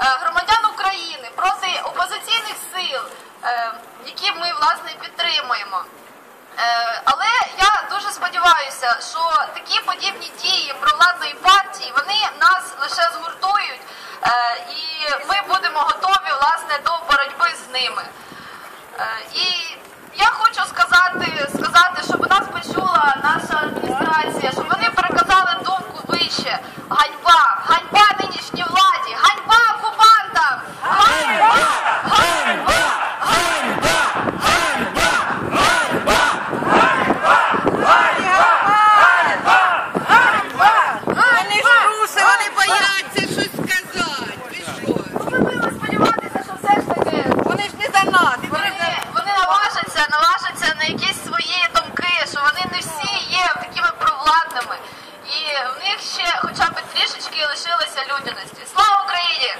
Е, громадян України проти опозиційних сил, е, які ми власне підтримуємо. Е, але я дуже сподіваюся, що такі подібні дії провладної партії вони нас лише згуртують, і ми будемо готові власне до боротьби з ними. І я хочу сказати, сказати, щоб нас почула наша адміністрація, щоб вони переказали думку вище. лишилися людяності. Слава Україні!